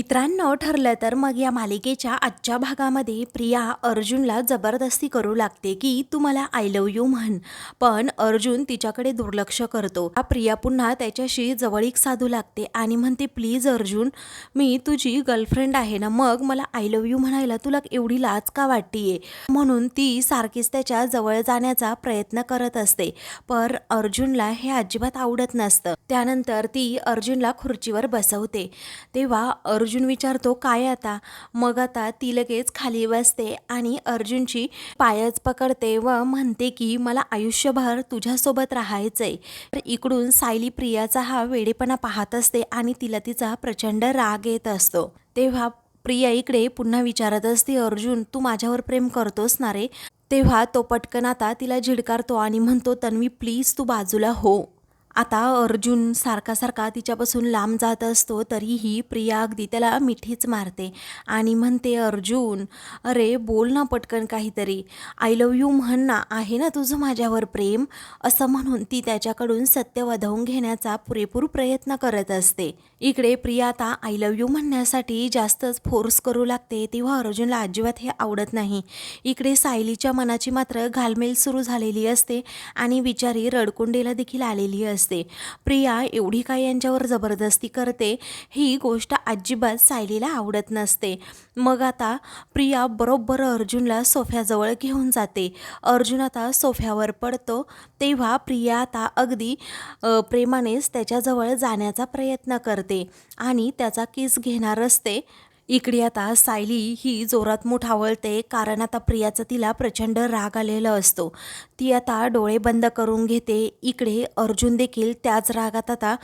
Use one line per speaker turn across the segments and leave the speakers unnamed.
मित्रांनो ठरलं तर मग या मालिकेच्या आजच्या भागामध्ये प्रिया अर्जुनला जबरदस्ती करू लागते की तू मला आय लव यू म्हण. पण अर्जुन तिच्याकडे दुर्लक्ष करतो. हा प्रिया पुन्हा त्याच्याशी जवळीक साधू लागते आणि म्हणते प्लीज अर्जुन मी तुझी गर्लफ्रेंड आहे ना मग मला आय लव यू म्हणायला तुला एवढी लाज का वाटतीये? म्हणून ती सारखीच त्याच्याजवळ जाण्याचा प्रयत्न करत असते. पर अर्जुनला हे अजिबात आवडत नसतं. त्यानंतर ती अर्जुनला खुर्चीवर बसवते. तेव्हा अर्जुन अर्जुन विचारतो काय आता? मग आता ती लगेच खाली बसते आणि अर्जुनची पायच पकडते व म्हणते की मला आयुष्यभर तुझ्यासोबत राहायचंय. तर इकडून सायली प्रियाचा हा वेडेपणा पाहत असते आणि तिला तिचा प्रचंड राग येत असतो. तेव्हा प्रिया इकडे पुन्हा विचारत असते अर्जुन तू माझ्यावर प्रेम करतोस ना रे? तेव्हा तो पटकन आता तिला झिडकारतो आणि म्हणतो तन्वी प्लीज तू बाजूला हो. आता अर्जुन सारखा सारखा तिच्यापासून लांब जात असतो तरीही प्रिया अगदी त्याला मिठीच मारते आणि म्हणते अर्जुन अरे बोल ना पटकन काहीतरी. आय लव यू म्हण ना आहे ना तुझं माझ्यावर प्रेम? असं म्हणून ती त्याच्याकडून सत्य वधवून घेण्याचा पुरेपूर प्रयत्न करत असते. इकडे प्रिया आता आय लव यू म्हणण्यासाठी जास्तच फोर्स करू लागते तेव्हा अर्जुनला अजिबात हे आवडत नाही. इकडे सायलीच्या मनाची मात्र घालमेल सुरू झालेली असते आणि बिचारी रडकुंडीला देखील आलेली असते. प्रिया एवढी काय यांच्यावर जबरदस्ती करते ही गोष्ट अजिबात सायलीला आवडत नसते. मग आता प्रिया बरोबर अर्जुनला सोफ्याजवळ घेऊन जाते. अर्जुन आता सोफ्यावर पडतो तेव्हा प्रिया आता अगदी प्रेमानेच त्याच्याजवळ जाण्याचा प्रयत्न करते आणि त्याचा किस घेणार असते? इकडे आता सायली ही जोरात मुठावळते कारण आता प्रियाचा तिला प्रचंड राग आलेला असतो. ती आता डोळे बंद करून घेते. इकडे अर्जुन देखील त्याच रागात आता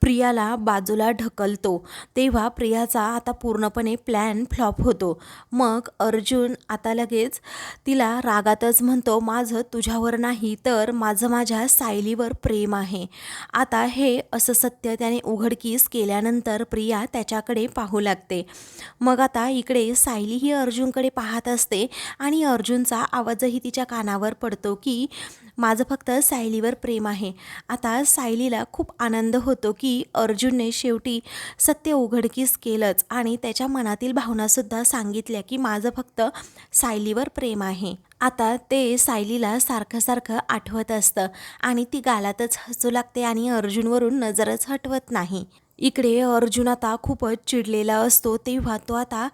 प्रियाला बाजूला ढकलतो. तेव्हा प्रियाचा आता पूर्णपणे प्लॅन फ्लॉप होतो. मग अर्जुन आता लगेच तिला रागातच म्हणतो माझं तुझ्यावर नाही तर माझं माझ्या सायलीवर प्रेम आहे. आता हे असं सत्य त्याने उघडकीस केल्यानंतर प्रिया त्याच्याकडे पाहू लागते. मग आता इकडे सायली ही अर्जुनकडे पाहत असते आणि अर्जुनचा आवाजही तिच्या कानावर पडतो की माझं फक्त सायलीवर प्रेम आहे. आता सायलीला खूप आनंद होतो की अर्जुनने शेवटी सत्य उघडकीस केलंच आणि त्याच्या मनातील भावनासुद्धा सांगितल्या की माझं फक्त सायलीवर प्रेम आहे. आता ते सायलीला सारखं सारखं आठवत असतं आणि ती गालातच हसू लागते आणि अर्जुनवरून नजरच हटवत नाही. इकडे अर्जुन आता खूपच चिडलेला असतो तेव्हा तो आता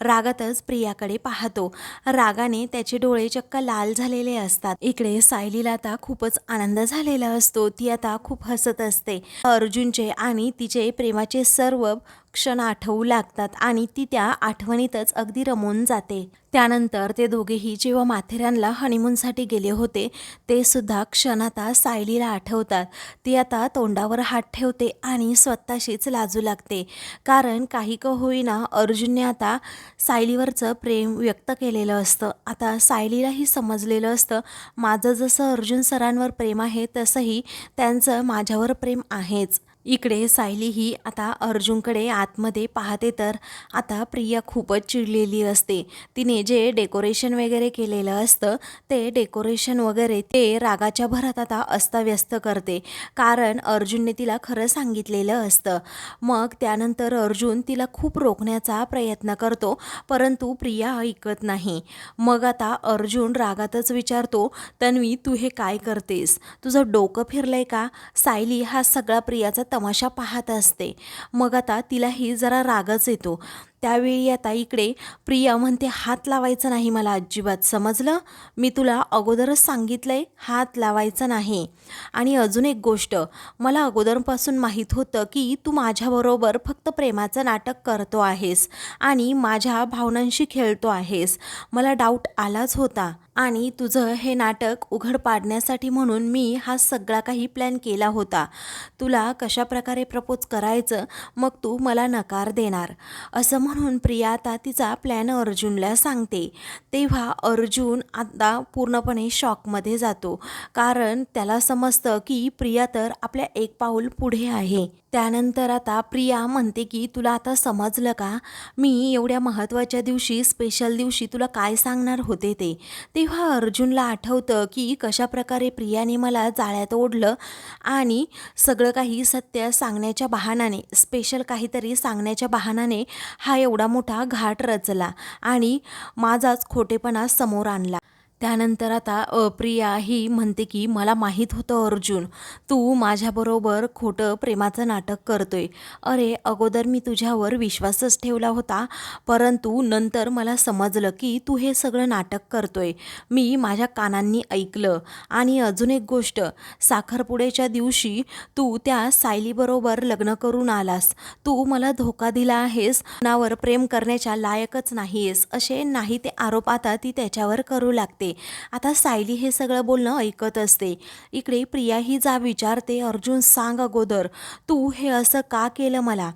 रागातच प्रियाकडे पाहतो. रागाने त्याचे डोळे चक्क लाल झालेले असतात. इकडे सायलीला आता खूपच आनंद झालेला असतो. ती आता खूप हसत असते. अर्जुनचे आणि तिचे प्रेमाचे सर्व क्षण आठवू लागतात आणि ती त्या आठवणीतच अगदी रमून जाते. त्यानंतर ते दोघेही जेव्हा माथेरानला हनीमूनसाठी गेले होते ते सुद्धा क्षण आता सायलीला आठवतात. ती आता तोंडावर हात ठेवते आणि स्वतःशीच लाजू लागते. कारण काही का होईना अर्जुनने आता सायलीवरचं प्रेम व्यक्त केलेलं असतं. आता सायलीलाही समजलेलं असतं माझं जसं अर्जुन सरांवर प्रेम आहे तसंही त्यांचं माझ्यावर प्रेम आहेच. इकडे सायली ही आता अर्जुनकडे आतमध्ये पाहते तर आता प्रिया खूपच चिडलेली असते. तिने जे डेकोरेशन वगैरे केलेलं असतं ते डेकोरेशन वगैरे ते रागाच्या भरात आता अस्ताव्यस्त करते. कारण अर्जुनने तिला खरं सांगितलेलं असतं. मग त्यानंतर अर्जुन तिला खूप रोखण्याचा प्रयत्न करतो परंतु प्रिया ऐकत नाही. मग आता अर्जुन रागातच विचारतो तन्वी तू हे काय करतेस? तुझं डोकं फिरलंय का? सायली हा सगळा प्रियाचा तमाशा पाहत असते. मग आता तिलाही जरा रागच येतो. त्यावेळी आता इकडे प्रिया म्हणते हात लावायचा नाही मला अजिबात. समजलं? मी तुला अगोदरच सांगितलंय हात लावायचा नाही. आणि अजून एक गोष्ट मला अगोदरपासून माहीत होतं की तू माझ्याबरोबर फक्त प्रेमाचं नाटक करतो आहेस आणि माझ्या भावनांशी खेळतो आहेस. मला डाऊट आलाच होता आणि तुझं हे नाटक उघड पाडण्यासाठी म्हणून मी हा सगळा काही प्लॅन केला होता. तुला कशा प्रकारे प्रपोज करायचं मग तू मला नकार देणार. असं म्हणून प्रिया आता तिचा प्लॅन अर्जुनला सांगते. तेव्हा अर्जुन आता पूर्णपणे शॉकमध्ये जातो. कारण त्याला समजतं की प्रिया तर आपल्या एक पाऊल पुढे आहे. त्यानंतर आता प्रिया म्हणते की तुला आता समजलं का? मी एवढ्या महत्त्वाच्या दिवशी स्पेशल दिवशी तुला काय सांगणार होते ते? तेव्हा अर्जुनला आठवतं की कशाप्रकारे प्रियाने मला जाळ्यात ओढलं आणि सगळं काही सत्य सांगण्याच्या बहाणाने स्पेशल काहीतरी सांगण्याच्या बहाणाने हा हा एवढा मोठा घाट रचला आणि माझाच खोटेपणा समोर आणला. त्यानंतर आता प्रिया ही म्हणते की मला माहीत होतं अर्जुन तू माझ्याबरोबर खोटं प्रेमाचं नाटक करतोय. अरे अगोदर मी तुझ्यावर विश्वासच ठेवला होता परंतु नंतर मला समजलं की तू हे सगळं नाटक करतोय. मी माझ्या कानांनी ऐकलं. आणि अजून एक गोष्ट साखरपुड्याच्या दिवशी तू त्या सायलीबरोबर लग्न करून आलास. तू मला धोका दिला आहेस नावर प्रेम करण्याच्या लायकच नाहीयेस. असे नाही ते आरोप आता ती त्याच्यावर करू लागते. आता सायली हे सगळं बोलणं ऐकत असते. इकडे प्रिया ही जा विचारते अर्जुन सांग अगोदर तू हे असं का केलं मला?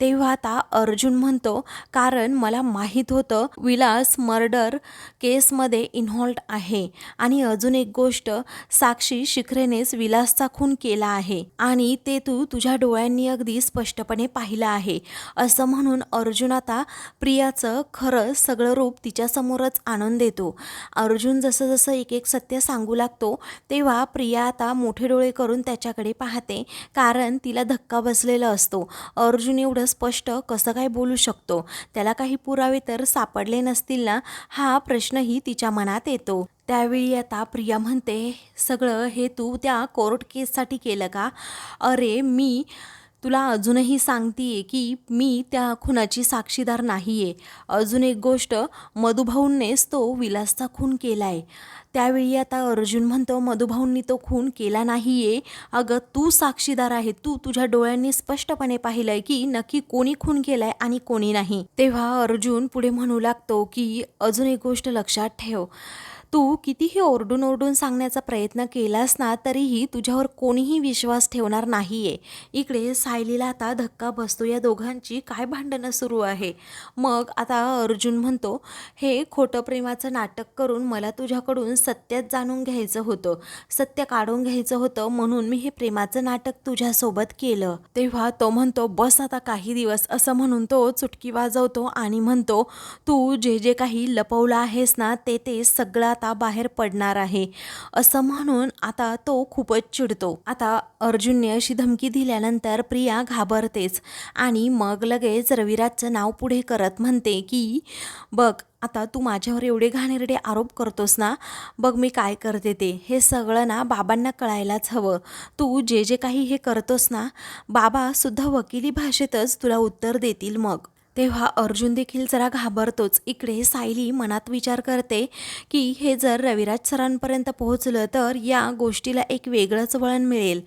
तेव्हा आता अर्जुन म्हणतो कारण मला माहीत होतं विलास मर्डर केसमध्ये इन्व्हॉल्ड आहे आणि अजून एक गोष्ट साक्षी शिखरेनेच विलासचा खून केला आहे आणि ते तू तुझ्या डोळ्यांनी अगदी स्पष्टपणे पाहिलं आहे. असं म्हणून अर्जुन आता प्रियाचं खरं सगळं रूप तिच्यासमोरच आणून देतो. अर्जुन जसं जसं एक एक सत्य सांगू लागतो तेव्हा प्रिया आता मोठे डोळे करून त्याच्याकडे पाहते. कारण तिला धक्का बसलेला असतो. अर्जुन एवढं स्पष्ट कसं काय बोलू शकतो? त्याला काही पुरावे तर सापडले नसतील ना? हा प्रश्नही तिच्या मनात येतो. त्यावेळी आता प्रिया म्हणते सगळं हे तू त्या कोर्ट केससाठी केलं का? अरे मी तुला अजूनही सांगतीये की मी त्या खुनाची साक्षीदार नाही आहे अजून एक गोष्ट मधुभाऊंनेच तो विलासचा खून केला आहे त्यावेळी आता अर्जुन म्हणतो मधुभाऊंनी तो खून केला नाही आहे अगं तू साक्षीदार आहे. तू तुझ्या डोळ्यांनी स्पष्टपणे पाहिलं आहे की नक्की कोणी खून केला आहे आणि कोणी नाही. तेव्हा अर्जुन पुढे म्हणू लागतो की अजून एक गोष्ट लक्षात ठेव. तू कितीही ओरडून ओरडून सांगण्याचा प्रयत्न केलास ना तरीही तुझ्यावर कोणीही विश्वास ठेवणार नाही आहे इकडे सायलीला आता धक्का बसतो. या दोघांची काय भांडणं सुरू आहे? मग आता अर्जुन म्हणतो हे खोटं प्रेमाचं नाटक करून मला तुझ्याकडून सत्यात जाणून घ्यायचं होतं. सत्य काढून घ्यायचं होतं म्हणून मी हे प्रेमाचं नाटक तुझ्यासोबत केलं. तेव्हा तो म्हणतो बस आता काही दिवस. असं म्हणून तो चुटकी वाजवतो आणि म्हणतो तू जे जे काही लपवलं आहेस ना ते ते सगळं आता बाहेर पडणार आहे. असं म्हणून आता तो खूपच चिडतो. आता अर्जुनने अशी धमकी दिल्यानंतर प्रिया घाबरतेच आणि मग लगेच रविराजचं नाव पुढे करत म्हणते की बघ आता तू माझ्यावर एवढे घाणेरडे आरोप करतोस ना बघ मी काय करते ते. हे सगळं ना बाबांना कळायलाच हवं. तू जे जे काही हे करतोस ना बाबासुद्धा वकिली भाषेतच तुला उत्तर देतील मग. तेव्हा अर्जुन देखील जरा घाबरतोच. इकडे सायली मनात विचार करते की हे जर रविराज सरांपर्यंत पोहोचलं तर या गोष्टीला एक वेगळंच वळण मिळेल.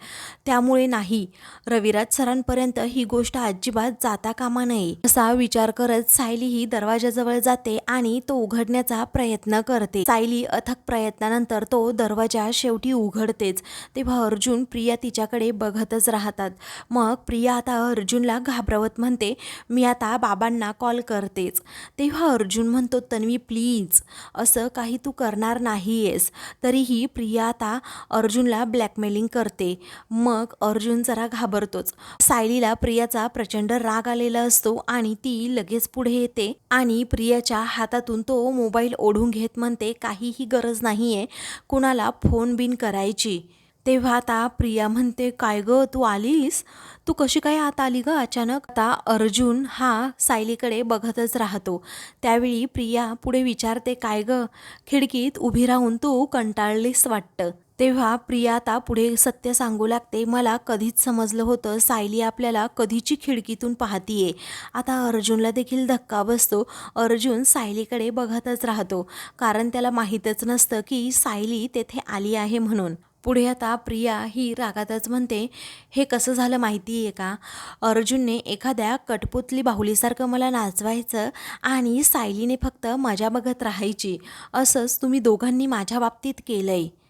त्यामुळे नाही. रविराज सरांपर्यंत ही गोष्ट अजिबात जाता कामा नये असा विचार करत सायली ही दरवाजाजवळ जाते आणि तो उघडण्याचा प्रयत्न करते. सायली अथक प्रयत्नानंतर तो दरवाजा शेवटी उघडतेच. तेव्हा अर्जुन प्रिया तिच्याकडे बघतच राहतात. मग प्रिया आता अर्जुनला घाबरवत म्हणते मी आता बाबांना कॉल करतेच. तेव्हा अर्जुन म्हणतो तन्वी प्लीज असं काही तू करणार नाही आहेस तरीही प्रिया आता अर्जुनला ब्लॅकमेलिंग करते. मग अर्जुन जरा घाबरतोच. सायलीला प्रियाचा प्रचंड राग आलेला असतो आणि ती लगेच पुढे येते आणि प्रियाच्या हातातून तो मोबाईल ओढून घेत म्हणते काहीही गरज नाही आहे कुणाला फोन बिन करायची. तेव्हा आता प्रिया म्हणते काय ग तू आलीस? तू कशी काय आत आली ग? अचानक आता अर्जुन हा सायलीकडे बघतच राहतो. त्यावेळी प्रिया पुढे विचारते काय ग? खिडकीत उभी राहून तू कंटाळलीस वाटतं? तेव्हा प्रिया आता पुढे सत्य सांगू लागते मला कधीच समजलं होतं सायली आपल्याला कधीची खिडकीतून पाहतीये. आता अर्जुनला देखील धक्का बसतो. अर्जुन सायलीकडे बघतच राहतो कारण त्याला माहीतच नसतं की सायली तेथे आली आहे म्हणून. पुढे आता प्रिया ही रागातच म्हणते हे कसं झालं माहिती आहे का? अर्जुनने एखाद्या कटपुतली बाहुलीसारखं मला नाचवायचं आणि सायलीने फक्त मजा बघत राहायची असंच तुम्ही दोघांनी माझ्या बाबतीत केलं आहे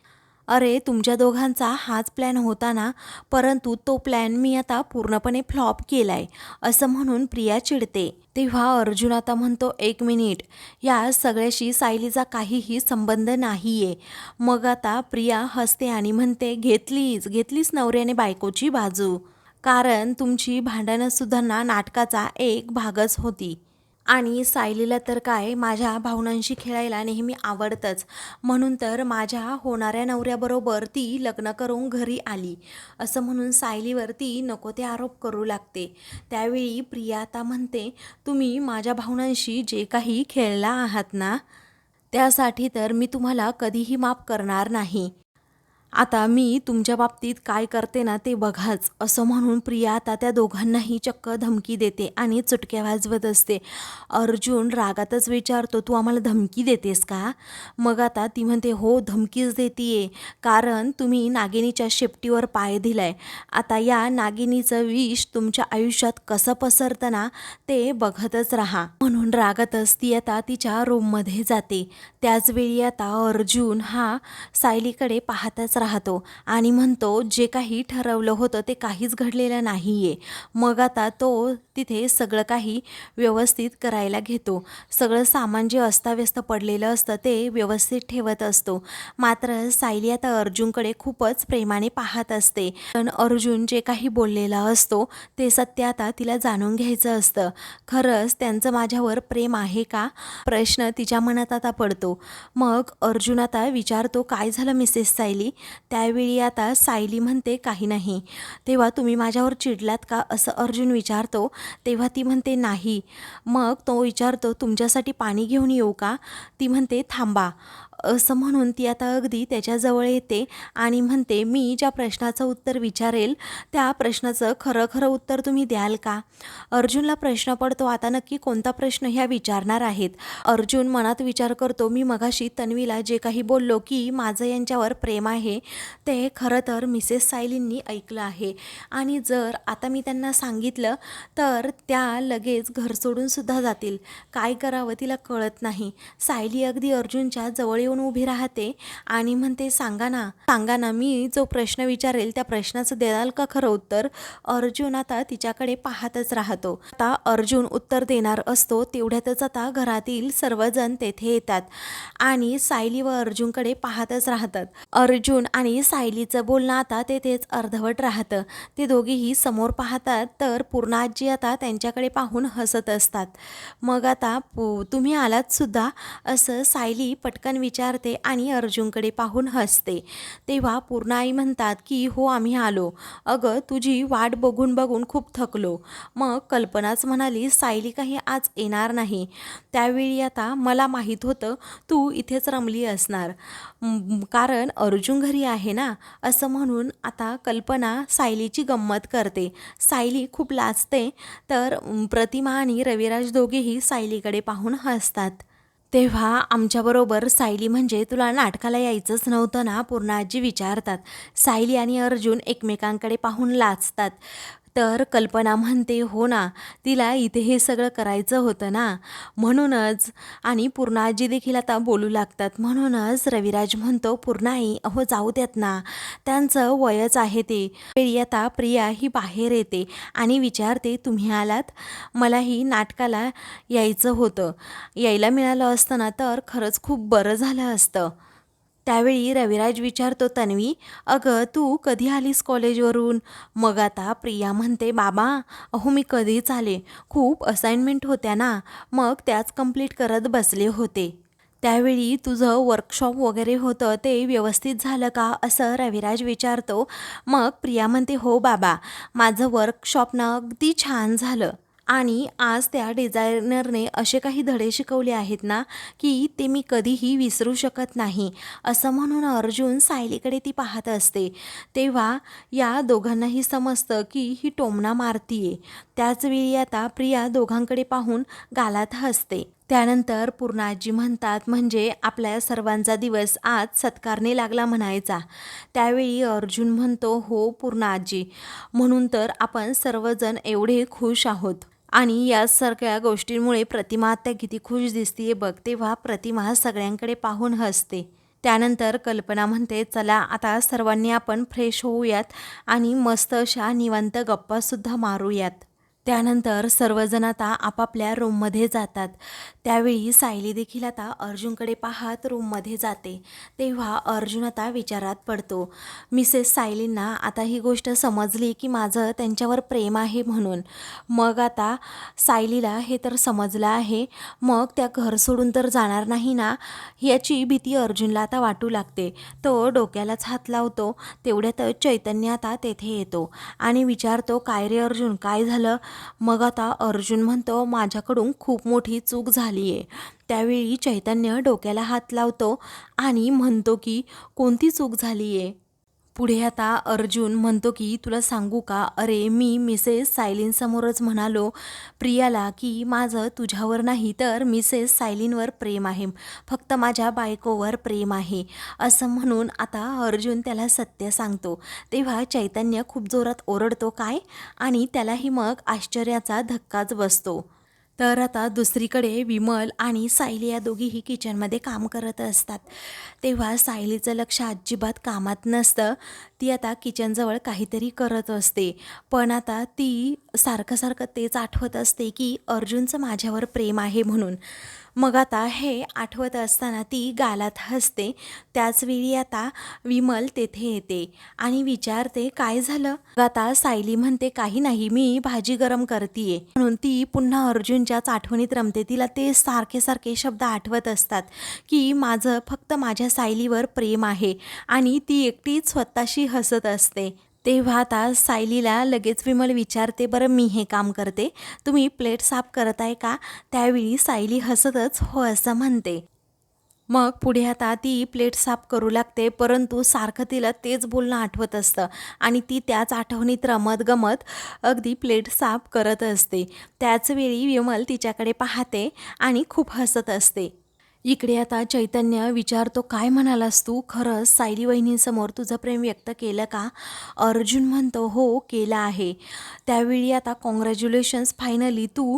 अरे तुमच्या दोघांचा हाच प्लॅन होता ना. परंतु तो प्लॅन मी आता पूर्णपणे फ्लॉप केलाय असं म्हणून प्रिया चिडते. तेव्हा अर्जुन आता म्हणतो एक मिनिट या सगळ्याशी सायलीचा काहीही संबंध नाही आहे मग आता प्रिया हसते आणि म्हणते घेतलीच घेतलीच नवऱ्याने बायकोची बाजू. कारण तुमची भांडणंसुद्धा ना नाटकाचा एक भागच होती. आणि सायलीला तर काय माझ्या भावनांशी खेळायला नेहमी आवडतंच. म्हणून तर माझ्या होणाऱ्या नवऱ्याबरोबर ती लग्न करून घरी आली. असं म्हणून सायलीवरती नको ते आरोप करू लागते. त्यावेळी प्रिया आता म्हणते तुम्ही माझ्या भावनांशी जे काही खेळला आहात ना त्यासाठी तर मी तुम्हाला कधीही माफ करणार नाही. आता मी तुमच्या बाबतीत काय करते ना ते बघाच असं म्हणून प्रिया आता त्या दोघांनाही चक्क धमकी देते आणि चुटक्या वाजवत असते. अर्जुन रागातच विचारतो तू आम्हाला धमकी देतेस का? मग आता ती म्हणते हो धमकीच देतीये कारण तुम्ही नागिनीच्या शेपटीवर पाय दिलाय. आता या नागिनीचं विष तुमच्या आयुष्यात कसं पसरतं ना ते बघतच राहा. म्हणून रागातच ती आता तिच्या रूममध्ये जाते. त्याचवेळी आता अर्जुन हा सायलीकडे पाहताच राहतो आणि म्हणतो जे काही ठरवलं होतं ते काहीच घडलेलं नाही आहे मग आता तो तिथे सगळं काही व्यवस्थित करायला घेतो. सगळं सामान जे अस्ताव्यस्त पडलेलं असतं ते व्यवस्थित ठेवत असतो. मात्र सायली आता अर्जुनकडे खूपच प्रेमाने पाहत असते. पण अर्जुन जे काही बोललेला असतो ते सत्य आता तिला जाणून घ्यायचं असतं. खरंच त्यांचं माझ्यावर प्रेम आहे का? प्रश्न तिच्या मनात आता पडतो. मग अर्जुन आता विचारतो काय झालं मिसेस सायली? त्यावेळी आता सायली म्हणते काही नाही. तेव्हा तुम्ही माझ्यावर चिडलात का? असं अर्जुन विचारतो. तेव्हा ती म्हणते नाही. मग तो विचारतो तुमच्यासाठी पाणी घेऊन येऊ का? ती म्हणते थांबा. असं म्हणून ती आता अगदी त्याच्याजवळ येते आणि म्हणते मी ज्या प्रश्नाचं उत्तर विचारेल त्या प्रश्नाचं खरं खरं उत्तर तुम्ही द्याल का? अर्जुनला प्रश्न पडतो आता नक्की कोणता प्रश्न ह्या विचारणार आहेत? अर्जुन मनात विचार करतो मी मगाशी तन्वीला जे काही बोललो की माझं यांच्यावर प्रेम आहे ते खरं तर मिसेस सायलींनी ऐकलं आहे. आणि जर आता मी त्यांना सांगितलं तर त्या लगेच घर सोडून सुद्धा जातील. काय करावं तिला कळत नाही. सायली अगदी अर्जुनच्या जवळ येऊन उभी राहते आणि म्हणते सांगा ना सांगा ना मी जो प्रश्न विचारेल त्या प्रश्नाचं देणार का खरं उत्तर? अर्जुन आता तिच्याकडे पाहतच राहतो. आता अर्जुन उत्तर देणार असतो तेवढ्यातच आता घरातील सर्वजण तेथे येतात आणि सायली व अर्जुनकडे पाहतच राहतात. अर्जुन आणि सायलीचं बोलणं आता तेथेच अर्धवट राहतं. ते दोघेही समोर पाहतात तर पूर्ण आजी आता त्यांच्याकडे पाहून हसत असतात. मग आता पु- तुम्ही आलात सुद्धा? असं सायली पटकन विचार विचारते आणि अर्जुनकडे पाहून हसते. तेव्हा पूर्ण आई म्हणतात की हो आम्ही आलो. अगं तुझी वाट बघून बघून खूप थकलो. मग कल्पनाच म्हणाली सायली काही आज येणार नाही. त्यावेळी आता मला माहीत होतं तू इथेच रमली असणार. कारण अर्जुन घरी आहे ना असं म्हणून आता कल्पना सायलीची गंमत करते. सायली खूप लाजते. तर प्रतिमा आणि रविराज दोघेही सायलीकडे पाहून हसतात. तेव्हा आमच्याबरोबर सायली म्हणजे तुला नाटकाला यायचंच नव्हतं ना? पूर्ण आजी विचारतात. सायली आणि अर्जुन एकमेकांकडे पाहून लाचतात तर कल्पना म्हणते हो ना तिला इथे हे सगळं करायचं होतं ना. म्हणूनच आणि पूर्णाजी देखील आता बोलू लागतात. म्हणूनच रविराज म्हणतो पूर्णाई अहो जाऊ द्यात ना. त्यांचं वयच आहे ते. वेळी आता प्रिया ही बाहेर येते आणि विचारते तुम्ही आलात? मलाही नाटकाला यायचं होतं. यायला मिळालं असतं ना तर खरंच खूप बरं झालं असतं. त्यावेळी रविराज विचारतो तन्वी अगं तू कधी आलीस कॉलेजवरून? मग आता प्रिया म्हणते बाबा अहो मी कधीच आले. खूप असाइनमेंट होत्या ना. मग त्याच कंप्लीट करत बसले होते. त्यावेळी तुझं वर्कशॉप वगैरे होतं ते व्यवस्थित झालं का? असं रविराज विचारतो. मग प्रिया म्हणते हो बाबा. माझं वर्कशॉप ना अगदी छान झालं. आणि आज त्या डिझायनरने असे काही धडे शिकवले आहेत ना की ते मी कधीही विसरू शकत नाही असं म्हणून अर्जुन सायलीकडे ती पाहत असते. तेव्हा या दोघांनाही समजतं की ही टोमणा मारतीये. त्याचवेळी आता प्रिया दोघांकडे पाहून गालात हसते. त्यानंतर पूर्णाजी म्हणतात म्हणजे आपल्या सर्वांचा दिवस आज सत्कारने लागला म्हणायचा. त्यावेळी अर्जुन म्हणतो हो पूर्णाजी. म्हणून तर आपण सर्वजण एवढे खुश आहोत. आणि या सगळ्या गोष्टींमुळे प्रतिमा त्या किती खुश दिसतीये बघ. तेव्हा प्रतिमा सगळ्यांकडे पाहून हसते. त्यानंतर कल्पना म्हणते चला आता सर्वांनी आपण फ्रेश होऊयात आणि मस्त अशा निवांत गप्पासुद्धा मारूयात. त्यानंतर सर्वजण आता आपापल्या रूममध्ये जातात. त्यावेळी सायली देखील आता अर्जुनकडे पाहत रूममध्ये जाते. तेव्हा अर्जुन आता विचारात पडतो. मिसेस सायलींना आता ही गोष्ट समजली की माझं त्यांच्यावर प्रेम आहे म्हणून. मग आता सायलीला हे तर समजलं आहे. मग त्या घर सोडून तर जाणार नाही ना? याची भीती अर्जुनला आता वाटू लागते. तो डोक्यालाच हात लावतो. तेवढ्यातच चैतन्य आता तेथे येतो आणि विचारतो काय रे अर्जुन? काय झालं? मग आता अर्जुन म्हणतो माझ्याकडून खूप मोठी चूक झाली आहे. त्यावेळी चैतन्य डोक्याला हात लावतो आणि म्हणतो की कोणती चूक झाली आहे? पुढे आता अर्जुन म्हणतो की तुला सांगू का? अरे मी मिसेस सायलीनसमोरच म्हणालो प्रियाला की माझं तुझ्यावर नाही तर मिसेस सायलीनवर प्रेम आहे. फक्त माझ्या बायकोवर प्रेम आहे. असं म्हणून आता अर्जुन त्याला सत्य सांगतो. तेव्हा चैतन्य खूप जोरात ओरडतो काय? आणि त्यालाही मग आश्चर्याचा धक्काच बसतो. तर आता दुसरीकडे विमल आणि सायली या दोघीही किचनमध्ये काम करत असतात. तेव्हा सायलीचं लक्ष अजिबात कामात नसतं. ती आता किचनजवळ काहीतरी करत असते. पण आता ती सारखं सारखं तेच आठवत असते की अर्जुनचं माझ्यावर प्रेम आहे म्हणून. मग आता हे आठवत असताना ती गालात हसते. त्याचवेळी आता विमल तेथे येते आणि विचारते काय झालं? मग आता सायली म्हणते काही नाही मी भाजी गरम करतीये. म्हणून ती पुन्हा अर्जुनच्याच आठवणीत रमते. तिला ते सारखे सारखे शब्द आठवत असतात की माझं फक्त माझ्या सायलीवर प्रेम आहे आणि ती एकटीच स्वतःशी हसत असते. तेव्हा आता सायलीला लगेच विमल विचारते बरं मी हे काम करते. तुम्ही प्लेट साफ करत आहे का? त्यावेळी सायली हसतच हो असं म्हणते. मग पुढे आता ती प्लेट साफ करू लागते परंतु सारखं तिला तेच बोलणं आठवत असतं आणि ती त्याच आठवणीत रमत गमत अगदी प्लेट साफ करत असते. त्याचवेळी विमल तिच्याकडे पाहते आणि खूप हसत असते. इकडे आता चैतन्य विचारतो काय म्हणालास तू? खरंच सायली वहिनींसमोर तुझं प्रेम व्यक्त केलं का? अर्जुन म्हणतो हो केलं आहे. त्यावेळी आता कॉंग्रॅच्युलेशन्स फायनली तू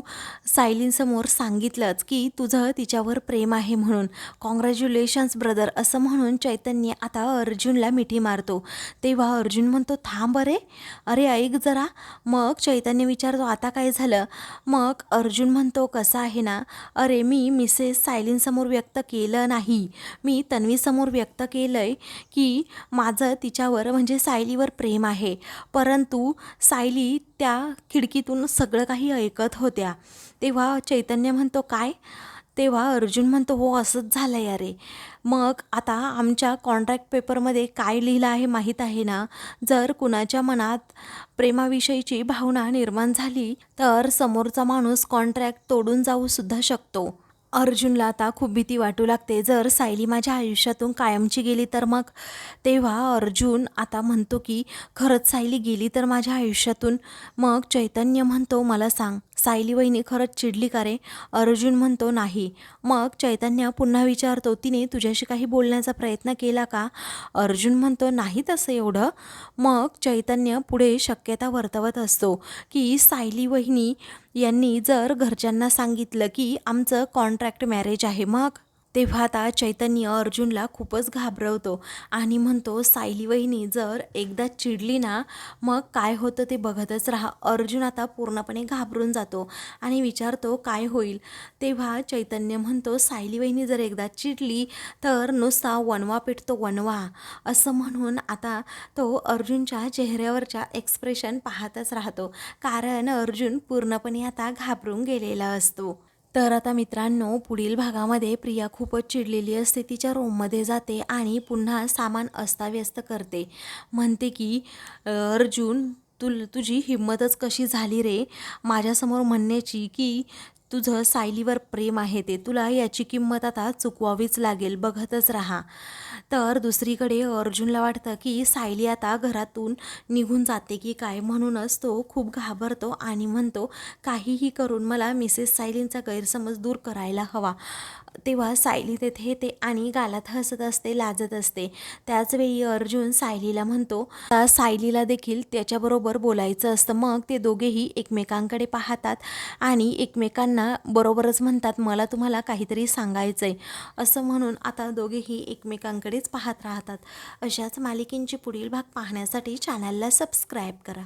सायलींसमोर सांगितलंच की तुझं तिच्यावर प्रेम आहे म्हणून. कॉंग्रॅच्युलेशन्स ब्रदर असं म्हणून चैतन्य आता अर्जुनला मिठी मारतो. तेव्हा अर्जुन म्हणतो थांब अरे अरे ऐक जरा. मग चैतन्य विचारतो आता काय झालं? मग अर्जुन म्हणतो कसं आहे ना? अरे मी मिसेस सायलींसमोर व्यक्त केलं नाही. मी तन्वीसमोर व्यक्त केलं आहे की माझं तिच्यावर म्हणजे सायलीवर प्रेम आहे. परंतु सायली त्या खिडकीतून सगळं काही ऐकत होत्या. तेव्हा चैतन्य म्हणतो काय? तेव्हा अर्जुन म्हणतो हो असंच झालं आहे अरे. मग आता आमच्या कॉन्ट्रॅक्ट पेपरमध्ये काय लिहिलं आहे माहीत आहे ना? जर कुणाच्या मनात प्रेमाविषयीची भावना निर्माण झाली तर समोरचा माणूस कॉन्ट्रॅक्ट तोडून जाऊ सुद्धा शकतो. अर्जुनला आता खूप भीती वाटू लागते. जर सायली माझ्या आयुष्यातून कायमची गेली तर मग? तेव्हा अर्जुन आता म्हणतो की खरंच सायली गेली तर माझ्या आयुष्यातून मग चैतन्य म्हणतो मला सांग. सायली वहिनी खरंच चिडली का रे? अर्जुन म्हणतो नाही. मग चैतन्य पुन्हा विचारतो तिने तुझ्याशी काही बोलण्याचा प्रयत्न केला का? अर्जुन म्हणतो नाही तसं एवढं. मग चैतन्य पुढे शक्यता वर्तवत असतो की सायली वहिनी यांनी जर घरच्यांना सांगितलं की आमचं कॉन्ट्रॅक्ट मॅरेज आहे मग तेव्हा आता चैतन्य अर्जुनला खूपच घाबरवतो आणि म्हणतो सायली वहिनी जर एकदा चिडली ना मग काय होतं ते बघतच राहा. अर्जुन आता पूर्णपणे घाबरून जातो आणि विचारतो काय होईल? तेव्हा चैतन्य म्हणतो सायली वहिनी जर एकदा चिडली तर नुसता वनवा पेटतो वनवा असं म्हणून आता तो अर्जुनच्या चेहऱ्यावरच्या एक्सप्रेशन पाहतच राहतो. कारण अर्जुन पूर्णपणे आता घाबरून गेलेला असतो. तर आता मित्रांनो पुढील भागामध्ये प्रिया खूपच चिडलेली असते तिच्या रूममध्ये जाते आणि पुन्हा सामान अस्ताव्यस्त करते. म्हणते की अर्जुन तु तुझी हिंमतच कशी झाली रे? माझ्यासमोर म्हणण्याची की तुझं सायलीवर प्रेम आहे ते तुला याची किंमत आता चुकवावीच लागेल बघतच राहा. तर दुसरीकडे अर्जुनला वाटतं की सायली आता घरातून निघून जाते की काय म्हणूनच तो खूप घाबरतो आणि म्हणतो काहीही करून मला मिसेस सायलींचा गैरसमज दूर करायला हवा. तेव्हा सायली तेथे येते आणि गालात हसत असते लाजत असते. त्याचवेळी अर्जुन सायलीला म्हणतो सायलीला देखील त्याच्याबरोबर बोलायचं असतं. मग ते दोघेही एकमेकांकडे पाहतात आणि एकमेकांना बरोबरच म्हणतात मला तुम्हाला काहीतरी सांगायचं आहे असं म्हणून आता दोघेही एकमेकांकडेच पाहत राहतात. अशाच मालिकेंची पुढील भाग पाहण्यासाठी चॅनलला सबस्क्राईब करा.